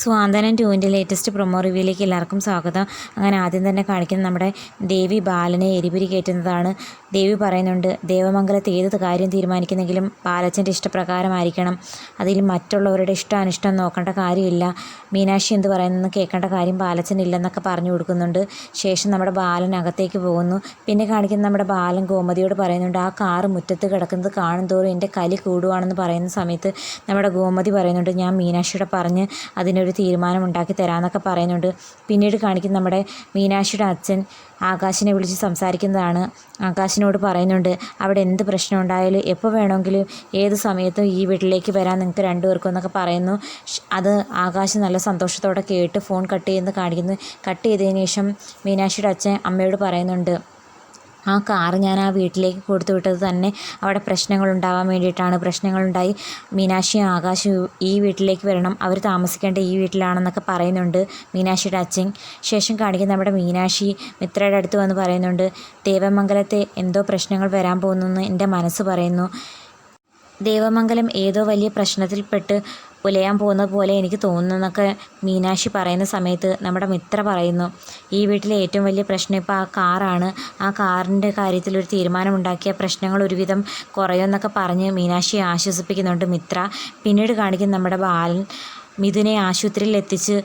സ്വാന്തനം ടുവിന്റെ latest promo റിവ്യൂയിലേക്ക് എല്ലാവർക്കും സ്വാഗതം. അങ്ങനെ ആദ്യം തന്നെ കാണിക്കുന്ന നമ്മുടെ ദേവി ബാലനെ എരിപിരി കയറ്റുന്നതാണ്. ദേവി പറയുന്നുണ്ട് ദേവമംഗലത്ത് ഏത് കാര്യം തീരുമാനിക്കുന്നെങ്കിലും ബാലച്ചന്റെ ഇഷ്ടപ്രകാരമായിരിക്കണം. അതിൽ മറ്റുള്ളവരുടെ ഇഷ്ടാനിഷ്ടം നോക്കേണ്ട കാര്യമില്ല. മീനാക്ഷി എന്ത് പറയുന്നെന്ന് കേൾക്കേണ്ട കാര്യം ബാലച്ചൻ ഇല്ലെന്നൊക്കെ പറഞ്ഞു കൊടുക്കുന്നുണ്ട്. ശേഷം നമ്മുടെ ബാലൻ അകത്തേക്ക് പോകുന്നു. പിന്നെ കാണിക്കുന്ന നമ്മുടെ ബാലൻ ഗോമതിയോട് പറയുന്നുണ്ട് ആ കാറ് മുറ്റത്ത് കിടക്കുന്നത് കാണും തോറും എന്റെ കലി കൂടുവാണെന്ന് പറയുന്ന സമയത്ത് നമ്മുടെ ഗോമതി പറയുന്നുണ്ട് ഞാൻ മീനാക്ഷിയുടെ പറഞ്ഞ് അതിനൊരു തീരുമാനം ഉണ്ടാക്കി തരാമെന്നൊക്കെ പറയുന്നുണ്ട്. പിന്നീട് കാണിക്കുന്ന നമ്മുടെ മീനാക്ഷിയുടെ അച്ഛൻ ആകാശിനെ വിളിച്ച് സംസാരിക്കുന്നതാണ്. ആകാശിനോട് പറയുന്നുണ്ട് അവിടെ എന്ത് പ്രശ്നം ഉണ്ടായാലും എപ്പോൾ വേണമെങ്കിലും ഏത് സമയത്തും ഈ വീട്ടിലേക്ക് വരാൻ നിങ്ങൾക്ക് രണ്ടുപേർക്കും എന്നൊക്കെ പറയുന്നു. അത് ആകാശ് നല്ല സന്തോഷത്തോടെ കേട്ട് ഫോൺ കട്ട് ചെയ്യുന്നത് കാണിക്കുന്നു. കട്ട് ചെയ്തതിന് ശേഷം മീനാക്ഷിയുടെ അച്ഛൻ അമ്മയോട് പറയുന്നുണ്ട് ആ കാറ് ഞാൻ ആ വീട്ടിലേക്ക് കൊടുത്തു വിട്ടത് തന്നെ അവിടെ പ്രശ്നങ്ങൾ ഉണ്ടാവാൻ വേണ്ടിയിട്ടാണ്. പ്രശ്നങ്ങളുണ്ടായി. മീനാക്ഷിയും ആകാശവും ഈ വീട്ടിലേക്ക് വരണം. അവർ താമസിക്കേണ്ട ഈ വീട്ടിലാണെന്നൊക്കെ പറയുന്നുണ്ട് മീനാക്ഷിയുടെ അച്ഛൻ. ശേഷം കാണിക്കുന്ന നമ്മുടെ മീനാക്ഷി മിത്രയുടെ അടുത്ത് വന്ന് പറയുന്നുണ്ട് ദേവമംഗലത്തെ എന്തോ പ്രശ്നങ്ങൾ വരാൻ പോകുന്നെന്ന് എന്റെ മനസ്സ് പറയുന്നു. ദേവമംഗലം ഏതോ വലിയ പ്രശ്നത്തിൽപ്പെട്ട് ഉലയാൻ പോകുന്നത് പോലെ എനിക്ക് തോന്നുന്നൊക്കെ മീനാക്ഷി പറയുന്ന സമയത്ത് നമ്മുടെ മിത്ര പറയുന്നു. ഈ വീട്ടിലെ ഏറ്റവും വലിയ പ്രശ്നം ഇപ്പോൾ ആ കാറാണ്. ആ കാറിന്റെ കാര്യത്തിൽ ഒരു തീരുമാനമുണ്ടാക്കിയ പ്രശ്നങ്ങൾ ഒരുവിധം കുറയുമെന്നൊക്കെ പറഞ്ഞ് മീനാക്ഷിയെ ആശ്വസിപ്പിക്കുന്നുണ്ട് മിത്ര. പിന്നീട് കാണിക്കുന്ന നമ്മുടെ ബാലൻ മിഥുനെ ആശുപത്രിയിൽ എത്തിച്ച്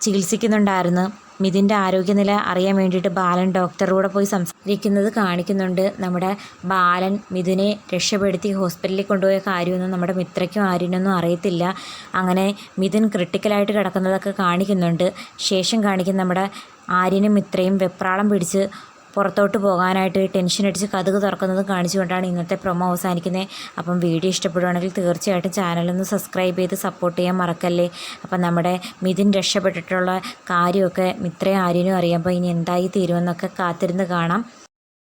ചികിത്സിക്കുന്നുണ്ടായിരുന്നു. മിഥുന്റെ ആരോഗ്യനില അറിയാൻ വേണ്ടിയിട്ട് ബാലൻ ഡോക്ടറോടെ പോയി സംസാരിക്കുന്നത് കാണിക്കുന്നുണ്ട്. നമ്മുടെ ബാലൻ മിഥുനെ രക്ഷപ്പെടുത്തി ഹോസ്പിറ്റലിൽ കൊണ്ടുപോയ കാര്യമൊന്നും നമ്മുടെ മിത്രയ്ക്കും ആര്യനൊന്നും അറിയത്തില്ല. അങ്ങനെ മിഥുൻ ക്രിട്ടിക്കലായിട്ട് കിടക്കുന്നതൊക്കെ കാണിക്കുന്നുണ്ട്. ശേഷം കാണിക്കുന്ന നമ്മുടെ ആര്യനും മിത്രയും വെപ്രാളം പിടിച്ച് പുറത്തോട്ട് പോകാനായിട്ട് ടെൻഷൻ അടിച്ച് കഥക് തുറക്കുന്നതും കാണിച്ചുകൊണ്ടാണ് ഇന്നത്തെ പ്രൊമോ അവസാനിക്കുന്നത്. അപ്പം വീഡിയോ ഇഷ്ടപ്പെടുവാണെങ്കിൽ തീർച്ചയായിട്ടും ചാനലൊന്ന് സബ്സ്ക്രൈബ് ചെയ്ത് സപ്പോർട്ട് ചെയ്യാൻ മറക്കല്ലേ? അപ്പം നമ്മുടെ മിഥുൻ രക്ഷപ്പെട്ടിട്ടുള്ള കാര്യമൊക്കെ ഇത്രയും ആര്യനും അറിയാം അപ്പോൾ ഇനി എന്തായി തീരുമെന്നൊക്കെ കാത്തിരുന്ന് കാണാം.